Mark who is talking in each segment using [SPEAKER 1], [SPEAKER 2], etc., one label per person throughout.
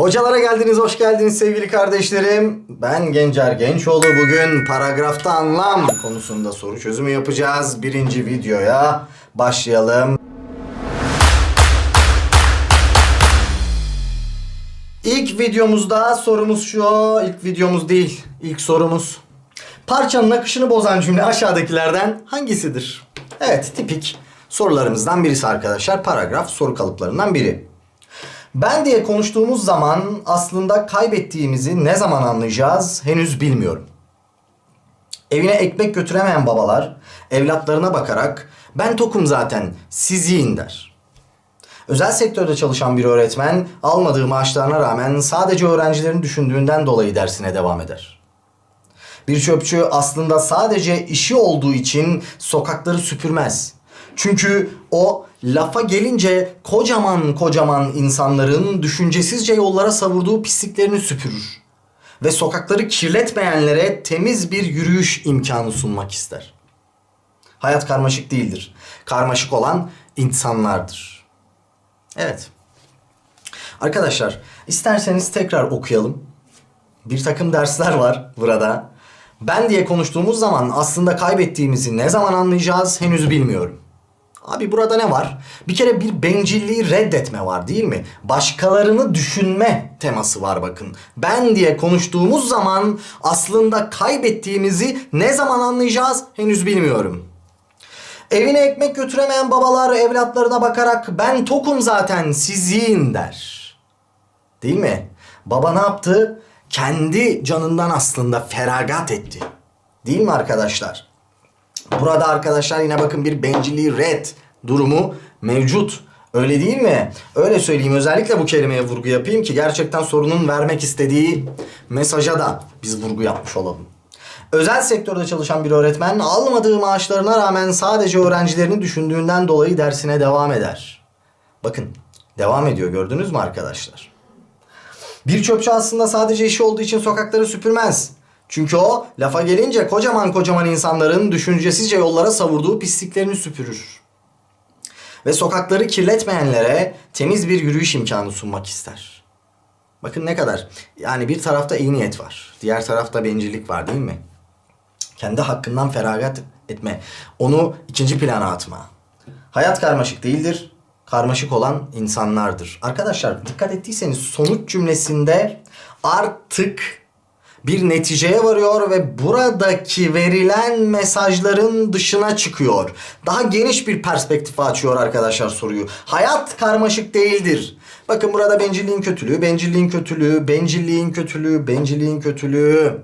[SPEAKER 1] Hocalara geldiniz, hoş geldiniz sevgili kardeşlerim. Ben Gencer Gençoğlu. Bugün paragrafta anlam konusunda soru çözümü yapacağız. Birinci videoya başlayalım. İlk videomuzda sorumuz şu. İlk videomuz değil, ilk sorumuz. Parçanın akışını bozan cümle aşağıdakilerden hangisidir? Evet, tipik sorularımızdan birisi arkadaşlar. Paragraf soru kalıplarından biri. Ben diye konuştuğumuz zaman aslında kaybettiğimizi ne zaman anlayacağız henüz bilmiyorum. Evine ekmek götüremeyen babalar evlatlarına bakarak ben tokum zaten siz yiyin der. Özel sektörde çalışan bir öğretmen almadığı maaşlarına rağmen sadece öğrencilerini düşündüğünden dolayı dersine devam eder. Bir çöpçü aslında sadece işi olduğu için sokakları süpürmez. Çünkü o lafa gelince kocaman kocaman insanların düşüncesizce yollara savurduğu pisliklerini süpürür. Ve sokakları kirletmeyenlere temiz bir yürüyüş imkanı sunmak ister. Hayat karmaşık değildir. Karmaşık olan insanlardır. Evet. Arkadaşlar isterseniz tekrar okuyalım. Bir takım dersler var burada. Ben diye konuştuğumuz zaman aslında kaybettiğimizi ne zaman anlayacağız henüz bilmiyorum. Abi burada ne var? Bir kere bir bencilliği reddetme var değil mi? Başkalarını düşünme teması var bakın. Ben diye konuştuğumuz zaman aslında kaybettiğimizi ne zaman anlayacağız henüz bilmiyorum. Evine ekmek götüremeyen babalar evlatlarına bakarak ben tokum zaten siz yiyin der. Değil mi? Baba ne yaptı? Kendi canından aslında feragat etti. Değil mi arkadaşlar? Burada arkadaşlar yine bakın bir bencilliği red durumu mevcut. Öyle değil mi? Öyle söyleyeyim. Özellikle bu kelimeye vurgu yapayım ki gerçekten sorunun vermek istediği mesaja da biz vurgu yapmış olalım. Özel sektörde çalışan bir öğretmen almadığı maaşlarına rağmen sadece öğrencilerini düşündüğünden dolayı dersine devam eder. Bakın devam ediyor gördünüz mü arkadaşlar? Bir çöpçü aslında sadece işi olduğu için sokakları süpürmez. Çünkü o lafa gelince kocaman kocaman insanların düşüncesizce yollara savurduğu pisliklerini süpürür. Ve sokakları kirletmeyenlere temiz bir yürüyüş imkanı sunmak ister. Bakın ne kadar. Yani bir tarafta iyi niyet var. Diğer tarafta bencillik var değil mi? Kendi hakkından feragat etme. Onu ikinci plana atma. Hayat karmaşık değildir. Karmaşık olan insanlardır. Arkadaşlar dikkat ettiyseniz sonuç cümlesinde artık bir neticeye varıyor ve buradaki verilen mesajların dışına çıkıyor. Daha geniş bir perspektif açıyor arkadaşlar soruyu. Hayat karmaşık değildir. Bakın burada bencilliğin kötülüğü, bencilliğin kötülüğü, bencilliğin kötülüğü, bencilliğin kötülüğü.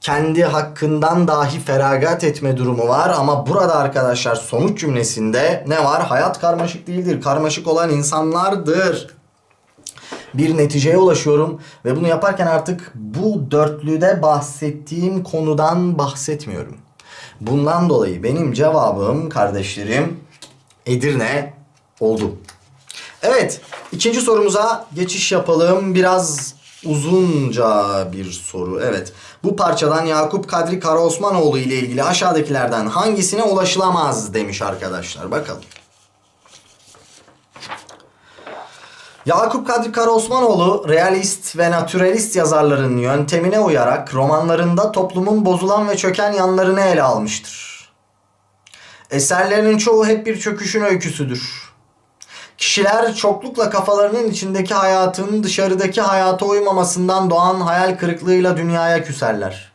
[SPEAKER 1] Kendi hakkından dahi feragat etme durumu var ama burada arkadaşlar sonuç cümlesinde ne var? Hayat karmaşık değildir. Karmaşık olan insanlardır bir neticeye ulaşıyorum ve bunu yaparken artık bu dörtlüde bahsettiğim konudan bahsetmiyorum. Bundan dolayı benim cevabım kardeşlerim Edirne oldu. Evet, ikinci sorumuza geçiş yapalım. Biraz uzunca bir soru. Evet. Bu parçadan Yakup Kadri Karaosmanoğlu ile ilgili aşağıdakilerden hangisine ulaşılamaz demiş arkadaşlar. Bakalım. Yakup Kadri Karaosmanoğlu realist ve naturalist yazarların yöntemine uyarak romanlarında toplumun bozulan ve çöken yanlarını ele almıştır. Eserlerinin çoğu hep bir çöküşün öyküsüdür. Kişiler çoklukla kafalarının içindeki hayatın dışarıdaki hayata uymamasından doğan hayal kırıklığıyla dünyaya küserler.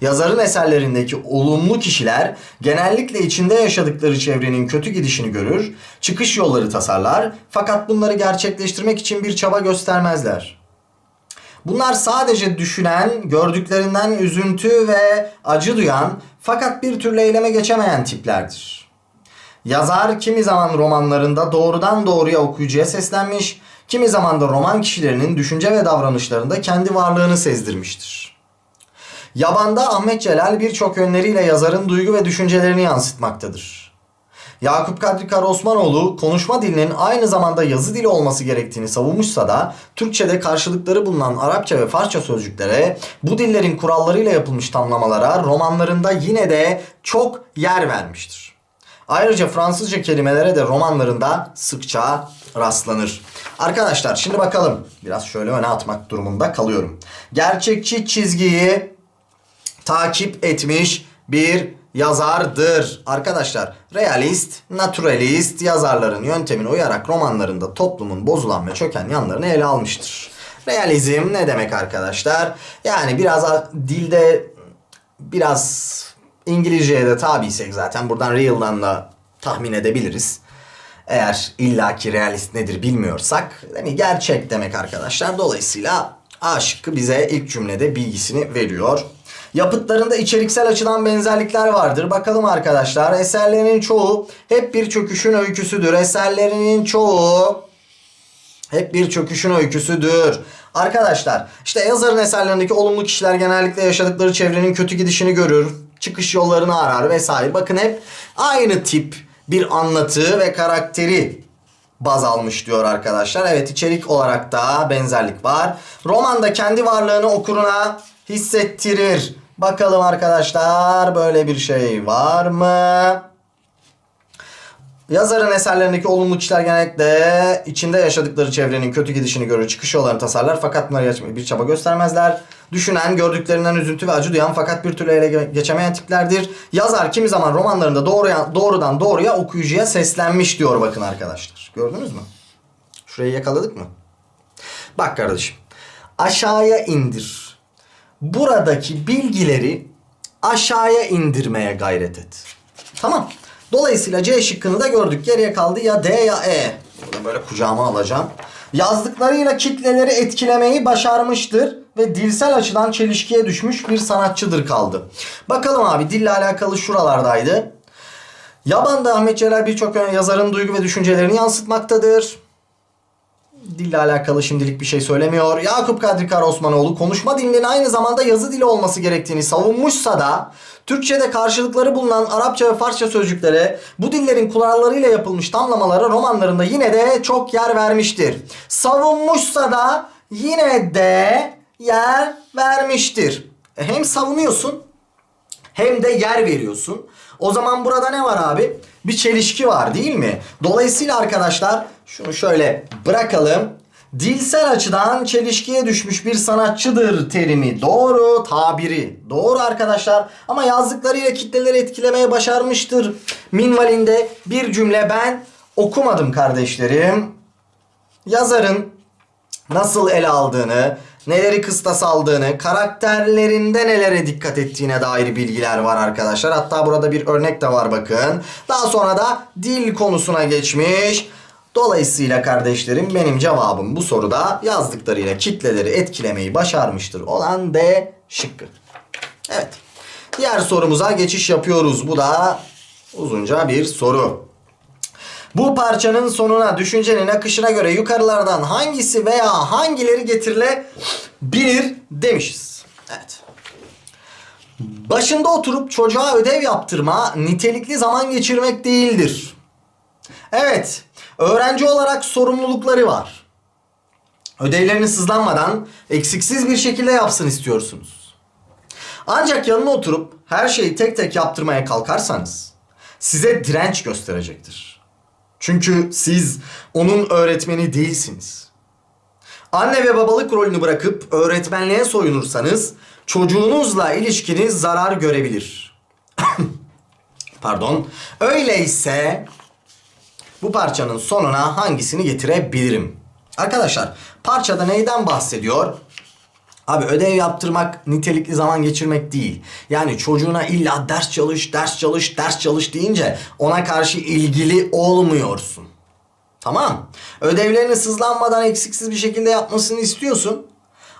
[SPEAKER 1] Yazarın eserlerindeki olumlu kişiler genellikle içinde yaşadıkları çevrenin kötü gidişini görür, çıkış yolları tasarlar fakat bunları gerçekleştirmek için bir çaba göstermezler. Bunlar sadece düşünen, gördüklerinden üzüntü ve acı duyan fakat bir türlü eyleme geçemeyen tiplerdir. Yazar kimi zaman romanlarında doğrudan doğruya okuyucuya seslenmiş, kimi zaman da roman kişilerinin düşünce ve davranışlarında kendi varlığını sezdirmiştir. Yabanda Ahmet Celal birçok yönleriyle yazarın duygu ve düşüncelerini yansıtmaktadır. Yakup Kadri Karaosmanoğlu konuşma dilinin aynı zamanda yazı dili olması gerektiğini savunmuşsa da Türkçe'de karşılıkları bulunan Arapça ve Farsça sözcüklere bu dillerin kurallarıyla yapılmış tamlamalara romanlarında yine de çok yer vermiştir. Ayrıca Fransızca kelimelere de romanlarında sıkça rastlanır. Arkadaşlar şimdi bakalım. Biraz şöyle öne atmak durumunda kalıyorum. Gerçekçi çizgiyi takip etmiş bir yazardır. Arkadaşlar realist, naturalist yazarların yöntemine uyarak romanlarında toplumun bozulan ve çöken yanlarını ele almıştır. Realizm ne demek arkadaşlar? Yani biraz dilde biraz İngilizceye de tabiysek zaten buradan real'dan da tahmin edebiliriz. Eğer illaki realist nedir bilmiyorsak yani gerçek demek arkadaşlar. Dolayısıyla A bize ilk cümlede bilgisini veriyor. Yapıtlarında içeriksel açıdan benzerlikler vardır. Bakalım arkadaşlar eserlerinin çoğu hep bir çöküşün öyküsüdür. Eserlerinin çoğu hep bir çöküşün öyküsüdür. Arkadaşlar işte yazarın eserlerindeki olumlu kişiler genellikle yaşadıkları çevrenin kötü gidişini görür. Çıkış yollarını arar vesaire. Bakın hep aynı tip bir anlatı ve karakteri baz almış diyor arkadaşlar. Evet içerik olarak da benzerlik var. Romanda kendi varlığını okuruna hissettirir. Bakalım arkadaşlar böyle bir şey var mı? Yazarın eserlerindeki olumlu kişiler genellikle içinde yaşadıkları çevrenin kötü gidişini görür, çıkış yollarını tasarlar fakat bunları yaşamaya bir çaba göstermezler. Düşünen, gördüklerinden üzüntü ve acı duyan fakat bir türlü ele ge- geçemeyen tiplerdir. Yazar kimi zaman romanlarında doğruya, doğrudan doğruya okuyucuya seslenmiş diyor bakın arkadaşlar. Gördünüz mü? Şurayı yakaladık mı? Bak kardeşim. Aşağıya indir. Buradaki bilgileri aşağıya indirmeye gayret et. Tamam. Dolayısıyla C şıkkını da gördük. Geriye kaldı ya D ya E. Bunu böyle kucağıma alacağım. Yazdıklarıyla kitleleri etkilemeyi başarmıştır ve dilsel açıdan çelişkiye düşmüş bir sanatçıdır kaldı. Bakalım abi dille alakalı şuralardaydı. Yaban'da Ahmet Celal birçok yazarın duygu ve düşüncelerini yansıtmaktadır. Dille alakalı şimdilik bir şey söylemiyor. Yakup Kadri Karaosmanoğlu konuşma dilinin aynı zamanda yazı dili olması gerektiğini savunmuşsa da Türkçe'de karşılıkları bulunan Arapça ve Farsça sözcüklere bu dillerin kurallarıyla yapılmış tamlamalara romanlarında yine de çok yer vermiştir. Savunmuşsa da yine de yer vermiştir. Hem savunuyorsun hem de yer veriyorsun. O zaman burada ne var abi? Bir çelişki var değil mi? Dolayısıyla arkadaşlar şunu şöyle bırakalım. Dilsel açıdan çelişkiye düşmüş bir sanatçıdır terimi. Doğru tabiri. Doğru arkadaşlar. Ama yazdıklarıyla kitleleri etkilemeye başarmıştır. Minvalinde bir cümle ben okumadım kardeşlerim. Yazarın nasıl ele aldığını, neleri kıstas aldığını, karakterlerinde nelere dikkat ettiğine dair bilgiler var arkadaşlar. Hatta burada bir örnek de var bakın. Daha sonra da dil konusuna geçmiş. Dolayısıyla kardeşlerim benim cevabım bu soruda yazdıklarıyla kitleleri etkilemeyi başarmıştır olan D şıkkı. Evet. Diğer sorumuza geçiş yapıyoruz. Bu da uzunca bir soru. Bu parçanın sonuna düşüncenin akışına göre yukarılardan hangisi veya hangileri getirilebilir demişiz. Evet. Başında oturup çocuğa ödev yaptırma nitelikli zaman geçirmek değildir. Evet, öğrenci olarak sorumlulukları var. Ödevlerini sızlanmadan eksiksiz bir şekilde yapsın istiyorsunuz. Ancak yanına oturup her şeyi tek tek yaptırmaya kalkarsanız size direnç gösterecektir. Çünkü siz onun öğretmeni değilsiniz. Anne ve babalık rolünü bırakıp öğretmenliğe soyunursanız çocuğunuzla ilişkiniz zarar görebilir. Pardon. Öyleyse bu parçanın sonuna hangisini getirebilirim? Arkadaşlar parçada neyden bahsediyor? Abi ödev yaptırmak nitelikli zaman geçirmek değil. Yani çocuğuna illa ders çalış, ders çalış, ders çalış deyince ona karşı ilgili olmuyorsun. Tamam. Ödevlerini sızlanmadan eksiksiz bir şekilde yapmasını istiyorsun.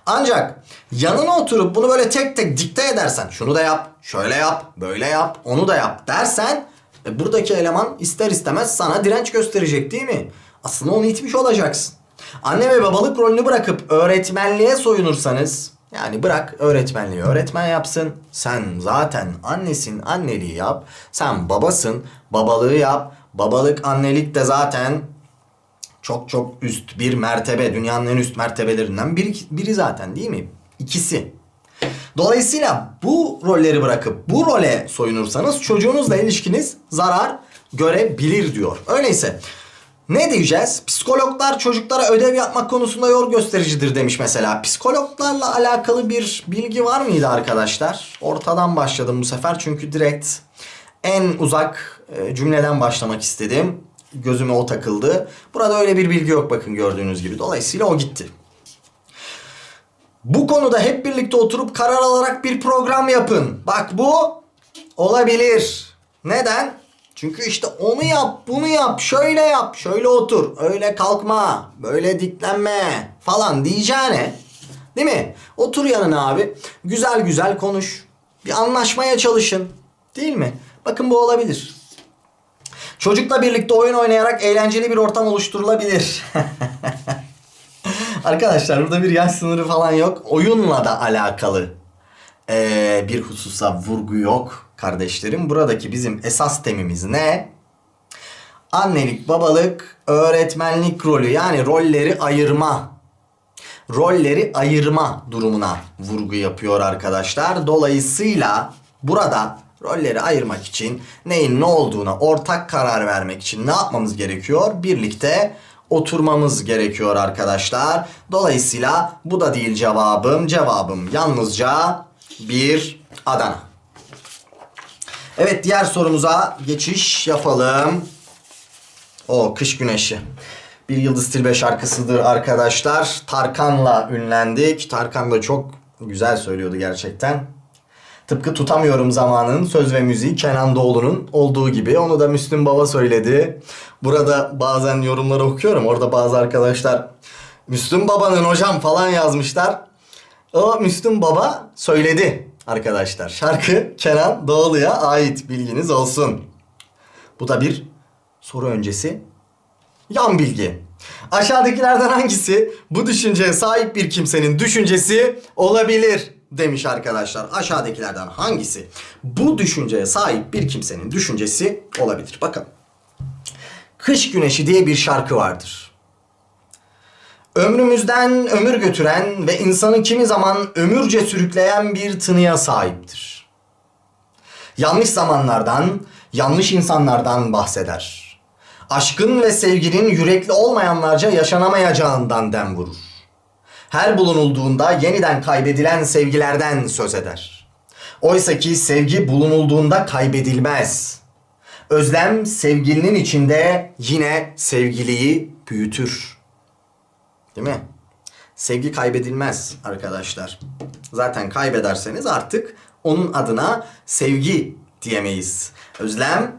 [SPEAKER 1] Ancak yanına oturup bunu böyle tek tek dikte edersen şunu da yap, şöyle yap, böyle yap, onu da yap dersen e, buradaki eleman ister istemez sana direnç gösterecek değil mi? Aslında onu itmiş olacaksın. Anne ve babalık rolünü bırakıp öğretmenliğe soyunursanız yani bırak öğretmenliği öğretmen yapsın. Sen zaten annesin anneliği yap. Sen babasın babalığı yap. Babalık annelik de zaten çok çok üst bir mertebe. Dünyanın en üst mertebelerinden biri, biri zaten değil mi? İkisi. Dolayısıyla bu rolleri bırakıp bu role soyunursanız çocuğunuzla ilişkiniz zarar görebilir diyor. Öyleyse ne diyeceğiz? Psikologlar çocuklara ödev yapmak konusunda yol göstericidir demiş mesela. Psikologlarla alakalı bir bilgi var mıydı arkadaşlar? Ortadan başladım bu sefer çünkü direkt en uzak e, cümleden başlamak istedim. Gözüme o takıldı. Burada öyle bir bilgi yok bakın gördüğünüz gibi. Dolayısıyla o gitti. Bu konuda hep birlikte oturup karar alarak bir program yapın. Bak bu olabilir. Neden? Çünkü işte onu yap, bunu yap, şöyle yap, şöyle otur, öyle kalkma, böyle diklenme falan diyeceğine. Değil mi? Otur yanına abi. Güzel güzel konuş. Bir anlaşmaya çalışın. Değil mi? Bakın bu olabilir. Çocukla birlikte oyun oynayarak eğlenceli bir ortam oluşturulabilir. Arkadaşlar burada bir yaş sınırı falan yok. Oyunla da alakalı ee, bir hususa vurgu yok kardeşlerim. Buradaki bizim esas temimiz ne? Annelik, babalık, öğretmenlik rolü yani rolleri ayırma. Rolleri ayırma durumuna vurgu yapıyor arkadaşlar. Dolayısıyla burada rolleri ayırmak için neyin ne olduğuna ortak karar vermek için ne yapmamız gerekiyor? Birlikte oturmamız gerekiyor arkadaşlar. Dolayısıyla bu da değil cevabım. Cevabım yalnızca bir Adana. Evet diğer sorumuza geçiş yapalım. O kış güneşi. Bir Yıldız Tilbe şarkısıdır arkadaşlar. Tarkan'la ünlendik. Tarkan da çok güzel söylüyordu gerçekten. Tıpkı tutamıyorum zamanın söz ve müziği Kenan Doğulu'nun olduğu gibi. Onu da Müslüm Baba söyledi. Burada bazen yorumları okuyorum. Orada bazı arkadaşlar Müslüm Baba'nın hocam falan yazmışlar. O Müslüm Baba söyledi arkadaşlar. Şarkı Kenan Doğulu'ya ait bilginiz olsun. Bu da bir soru öncesi yan bilgi. Aşağıdakilerden hangisi bu düşünceye sahip bir kimsenin düşüncesi olabilir demiş arkadaşlar. Aşağıdakilerden hangisi bu düşünceye sahip bir kimsenin düşüncesi olabilir? Bakın. Kış Güneşi diye bir şarkı vardır. Ömrümüzden ömür götüren ve insanı kimi zaman ömürce sürükleyen bir tınıya sahiptir. Yanlış zamanlardan, yanlış insanlardan bahseder. Aşkın ve sevginin yürekli olmayanlarca yaşanamayacağından dem vurur. Her bulunulduğunda yeniden kaybedilen sevgilerden söz eder. Oysa ki sevgi bulunulduğunda kaybedilmez. Özlem sevgilinin içinde yine sevgiliyi büyütür. Değil mi? Sevgi kaybedilmez arkadaşlar. Zaten kaybederseniz artık onun adına sevgi diyemeyiz. Özlem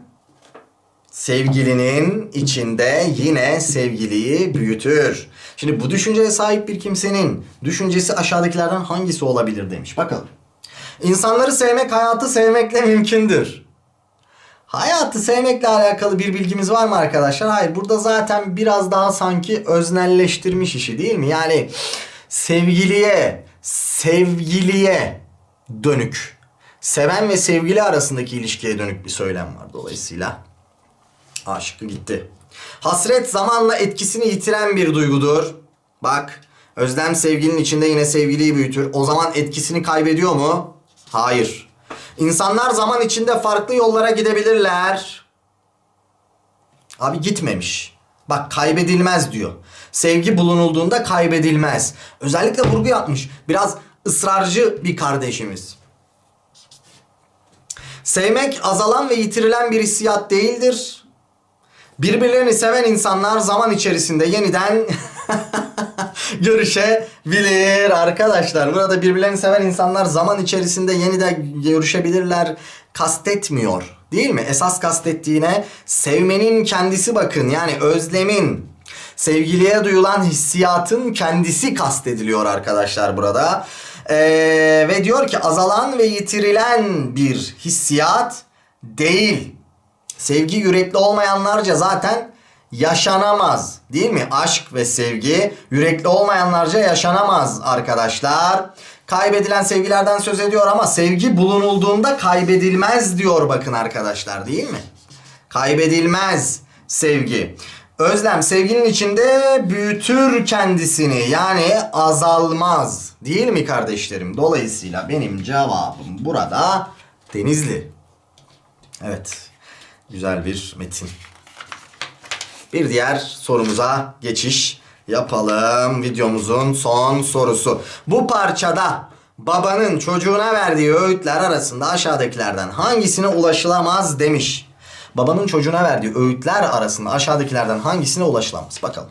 [SPEAKER 1] sevgilinin içinde yine sevgiliyi büyütür. Şimdi bu düşünceye sahip bir kimsenin düşüncesi aşağıdakilerden hangisi olabilir demiş. Bakalım. İnsanları sevmek hayatı sevmekle mümkündür. Hayatı sevmekle alakalı bir bilgimiz var mı arkadaşlar? Hayır. Burada zaten biraz daha sanki öznelleştirmiş işi değil mi? Yani sevgiliye, sevgiliye dönük. Seven ve sevgili arasındaki ilişkiye dönük bir söylem var dolayısıyla. A şıkkı gitti. Hasret zamanla etkisini yitiren bir duygudur. Bak özlem sevginin içinde yine sevgiliyi büyütür. O zaman etkisini kaybediyor mu? Hayır. İnsanlar zaman içinde farklı yollara gidebilirler. Abi gitmemiş. Bak kaybedilmez diyor. Sevgi bulunulduğunda kaybedilmez. Özellikle vurgu yapmış. Biraz ısrarcı bir kardeşimiz. Sevmek azalan ve yitirilen bir hissiyat değildir. Birbirlerini seven insanlar zaman içerisinde yeniden görüşebilir arkadaşlar. Burada birbirlerini seven insanlar zaman içerisinde yeniden görüşebilirler. Kastetmiyor değil mi? Esas kastettiğine sevmenin kendisi bakın yani özlemin sevgiliye duyulan hissiyatın kendisi kastediliyor arkadaşlar burada. Ee, ve diyor ki azalan ve yitirilen bir hissiyat değil. Sevgi yürekli olmayanlarca zaten yaşanamaz. Değil mi? Aşk ve sevgi yürekli olmayanlarca yaşanamaz arkadaşlar. Kaybedilen sevgilerden söz ediyor ama sevgi bulunulduğunda kaybedilmez diyor bakın arkadaşlar değil mi? Kaybedilmez sevgi. Özlem sevginin içinde büyütür kendisini yani azalmaz. Değil mi kardeşlerim? Dolayısıyla benim cevabım burada Denizli. Evet. Güzel bir metin. Bir diğer sorumuza geçiş yapalım. Videomuzun son sorusu. Bu parçada babanın çocuğuna verdiği öğütler arasında aşağıdakilerden hangisine ulaşılamaz demiş. Babanın çocuğuna verdiği öğütler arasında aşağıdakilerden hangisine ulaşılamaz? Bakalım.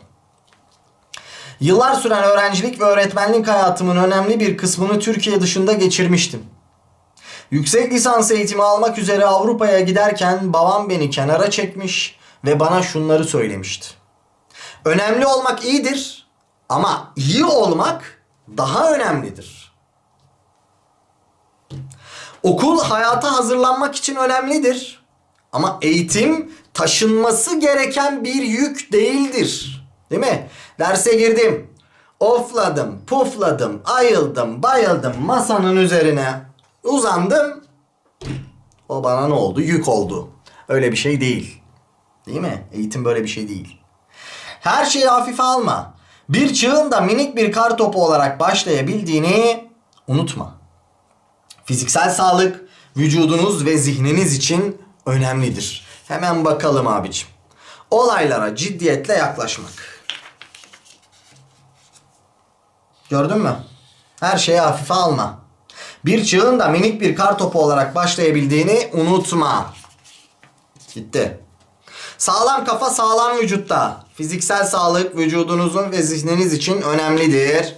[SPEAKER 1] Yıllar süren öğrencilik ve öğretmenlik hayatımın önemli bir kısmını Türkiye dışında geçirmiştim. Yüksek lisans eğitimi almak üzere Avrupa'ya giderken babam beni kenara çekmiş ve bana şunları söylemişti. Önemli olmak iyidir ama iyi olmak daha önemlidir. Okul hayata hazırlanmak için önemlidir ama eğitim taşınması gereken bir yük değildir. Değil mi? Derse girdim. Ofladım, pufladım, ayıldım, bayıldım masanın üzerine uzandım. O bana ne oldu? Yük oldu. Öyle bir şey değil. Değil mi? Eğitim böyle bir şey değil. Her şeyi hafife alma. Bir çığın da minik bir kar topu olarak başlayabildiğini unutma. Fiziksel sağlık vücudunuz ve zihniniz için önemlidir. Hemen bakalım abicim. Olaylara ciddiyetle yaklaşmak. Gördün mü? Her şeyi hafife alma. Bir çığın da minik bir kar topu olarak başlayabildiğini unutma. Gitti. Sağlam kafa sağlam vücutta. Fiziksel sağlık vücudunuzun ve zihniniz için önemlidir.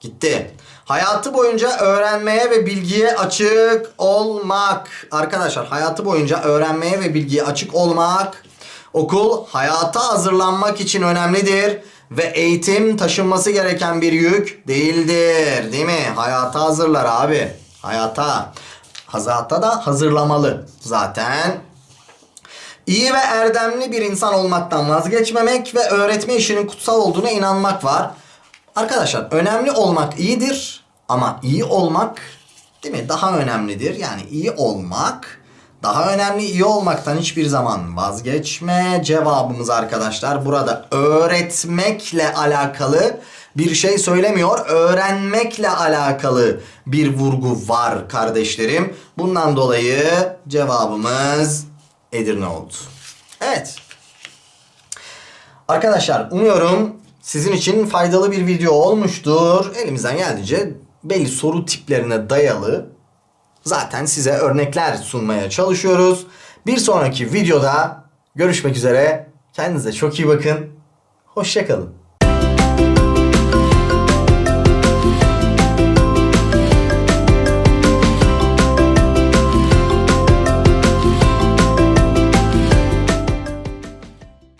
[SPEAKER 1] Gitti. Hayatı boyunca öğrenmeye ve bilgiye açık olmak. Arkadaşlar hayatı boyunca öğrenmeye ve bilgiye açık olmak. Okul hayata hazırlanmak için önemlidir ve eğitim taşınması gereken bir yük değildir. Değil mi? Hayata hazırlar abi. Hayata. Hayata da hazırlamalı zaten. İyi ve erdemli bir insan olmaktan vazgeçmemek ve öğretme işinin kutsal olduğuna inanmak var. Arkadaşlar önemli olmak iyidir ama iyi olmak değil mi daha önemlidir. Yani iyi olmak daha önemli iyi olmaktan hiçbir zaman vazgeçme cevabımız arkadaşlar. Burada öğretmekle alakalı bir şey söylemiyor. Öğrenmekle alakalı bir vurgu var kardeşlerim. Bundan dolayı cevabımız Edirne oldu. Evet. Arkadaşlar umuyorum sizin için faydalı bir video olmuştur. Elimizden geldiğince belli soru tiplerine dayalı zaten size örnekler sunmaya çalışıyoruz. Bir sonraki videoda görüşmek üzere. Kendinize çok iyi bakın. Hoşçakalın.